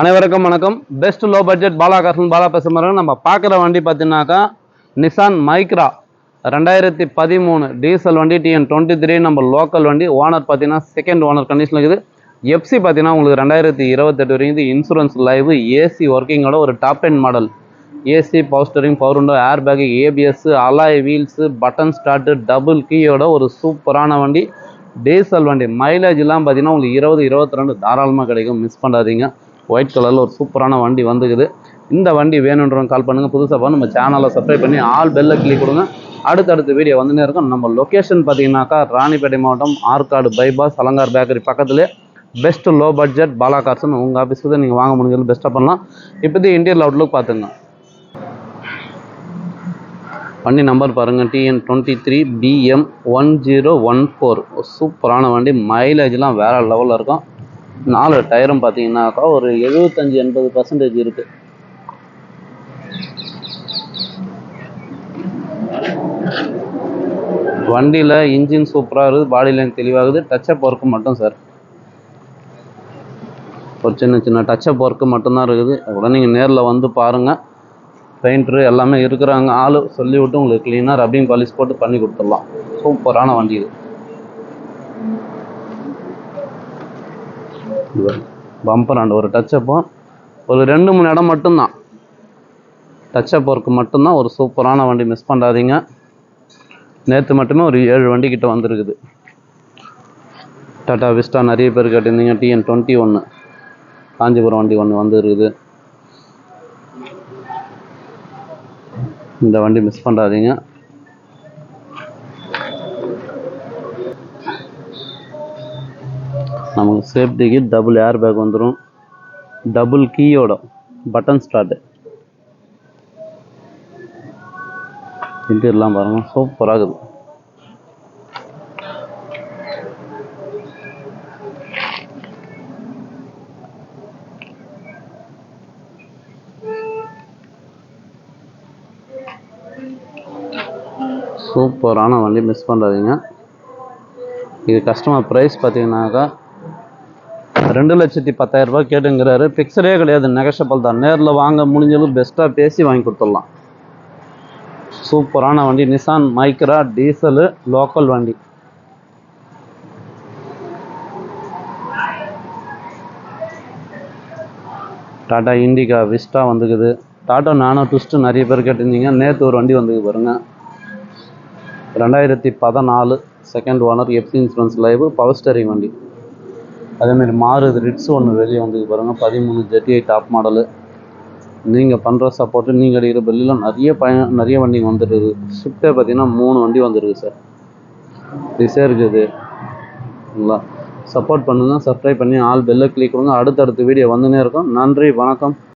அனைவருக்கும் வணக்கம். Best low budget பாலாகாசன் Bala பேசுகிறோம் நம்ம பார்க்குற வண்டி பார்த்தீங்கன்னாக்கா நிசான் மைக்ரா ரெண்டாயிரத்தி பதிமூணு டீசல் வண்டி டிஎன் டுவெண்ட்டி த்ரீ நம்ம லோக்கல் வண்டி. ஓனர் பார்த்தீங்கன்னா செகண்ட் ஓனர் கண்டிஷனில் இருக்குது. எஃப்சி பார்த்தீங்கன்னா உங்களுக்கு ரெண்டாயிரத்தி இருபத்தெட்டு வரைக்கும் இன்சூரன்ஸ் லைவ் ஏசி ஒர்க்கிங்கோட ஒரு top ten model AC power steering power window air bag ABS alloy wheels button start double கீயோட ஒரு சூப்பரான வண்டி. டீசல் வண்டி. மைலேஜ்லாம் பார்த்தீங்கன்னா உங்களுக்கு இருபது இருபத்தி ரெண்டு தாராளமாக கிடைக்கும். மிஸ் பண்ணாதீங்க. ஒயிட் கலரில் ஒரு சூப்பரான வண்டி வந்துக்குது. இந்த வண்டி வேணுன்றவங்க கால் பண்ணுங்கள் புதுசாக நம்ம சேனலை சப்ஸ்கிரைப் பண்ணி ஆல் பெல்லை கிளிக் கொடுங்க. அடுத்தடுத்த வீடியோ வந்துனே இருக்கும். நம்ம லொக்கேஷன் பார்த்தீங்கன்னாக்கா ராணிப்பேட்டை மாவட்டம் ஆற்காடு பைபாஸ் அலங்கார் பேக்கரி பக்கத்துலேயே பெஸ்ட் லோ பட்ஜெட் பாலா கார்ஸ்னு உங்கள் ஆஃபீஸுக்கு தான் நீங்கள் வாங்க முடிஞ்சது பெஸ்ட்டாக பண்ணலாம். இப்போதைக்கு இன்டீரியல் அவுட்லுக் பார்த்துங்க. வண்டி நம்பர் பாருங்கள் TN twenty three PM one zero one four சூப்பரான வண்டி. மைலேஜ்லாம் வேறு லெவலில் இருக்கும். நாலு டயரும் பார்த்தீங்கன்னாக்கா ஒரு எழுபத்தஞ்சி எண்பது பர்சன்டேஜ் இருக்குது வண்டியில் இன்ஜின் சூப்பராக இருக்குது பாடி லைன் தெளிவாகுது டச்சப் ஒர்க்கு மட்டும் சார் ஒரு சின்ன சின்ன டச்சப் ஒர்க்கு மட்டும்தான் இருக்குது. கூட நீங்கள் நேரில் வந்து பாருங்கள் பெயிண்ட்ரு எல்லாமே இருக்கிறாங்க. ஆள் சொல்லி விட்டு உங்களுக்கு க்ளீனாக ரப்பிங் பாலிஷ் போட்டு பண்ணி கொடுத்துடலாம். சூப்பரான வண்டி இது. பம்பர் அண்ட் ஒரு டச்சப்பும் ஒரு ரெண்டு மூணு இடம் மட்டும்தான். டச்சப் ஒர்க்கு மட்டும்தான் ஒரு சூப்பரான வண்டி மிஸ் பண்ணாதீங்க. நேற்று மட்டுமே ஒரு ஏழு வண்டி கிட்ட வந்திருக்குது. டாடா விஸ்டா நிறைய பேர் கேட்டிருந்தீங்க டிஎன் டுவெண்ட்டி ஒன்று காஞ்சிபுரம் வண்டி ஒன்று வந்துருக்குது. இந்த வண்டி மிஸ் பண்ணாதீங்க. நமக்கு சேஃப்டிக்கு டபுள் ஏர் பேக் வந்துடும் டபுள் கீயோட பட்டன் ஸ்டார்ட்டு இன்டீரியர்லாம் பாருங்கள் சூப்பராக இருக்குது. சூப்பரான வண்டி மிஸ் பண்ணாதீங்க. இது கஸ்டமர் ப்ரைஸ் பார்த்தீங்கன்னாக்கா ரெண்டு லட்சத்தி பத்தாயிரம் ரூபாய் கேட்டுங்கிறாரு. பிக்சரே கிடையாது நெகஷபிள் தான். நேரில் வாங்க முடிஞ்சதும் பெஸ்ட்டாக பேசி வாங்கி கொடுத்துடலாம். சூப்பரான வண்டி. நிசான் மைக்ரா டீசலு லோக்கல் வண்டி. டாடா இண்டிகா விஸ்டா வந்துக்குது. டாடா நானோ ட்விஸ்ட்டு நிறைய பேர் கேட்டிருந்தீங்க. நேற்று ஒரு வண்டி வந்துக்கு பாருங்கள் ரெண்டாயிரத்தி பதினாலு second owner FC insurance live power steering வண்டி. அதேமாரி மாறுது. ரிட்ஸ் ஒன்று வெளியே வந்து பாருங்கள் பதிமூணு ஜெட்டிஐ டாப் மாடலு நீங்கள் பண்ணுற சப்போர்ட்டு நீங்கள் அடிக்கிற பெல்லாம் நிறைய பய நிறைய வண்டிங்க வந்துருக்குது ஷிஃப்ட்டே பார்த்தீங்கன்னா மூணு வண்டி வந்துருக்கு சார் டிசே இருக்குது. சரிங்களா சப்போர்ட் பண்ணுங்கள் சப்ஸ்கிரைப் பண்ணி ஆல் பெல்லை கிளிக் கொடுங்க. அடுத்தடுத்த வீடியோ வந்துனே இருக்கும். நன்றி. வணக்கம்.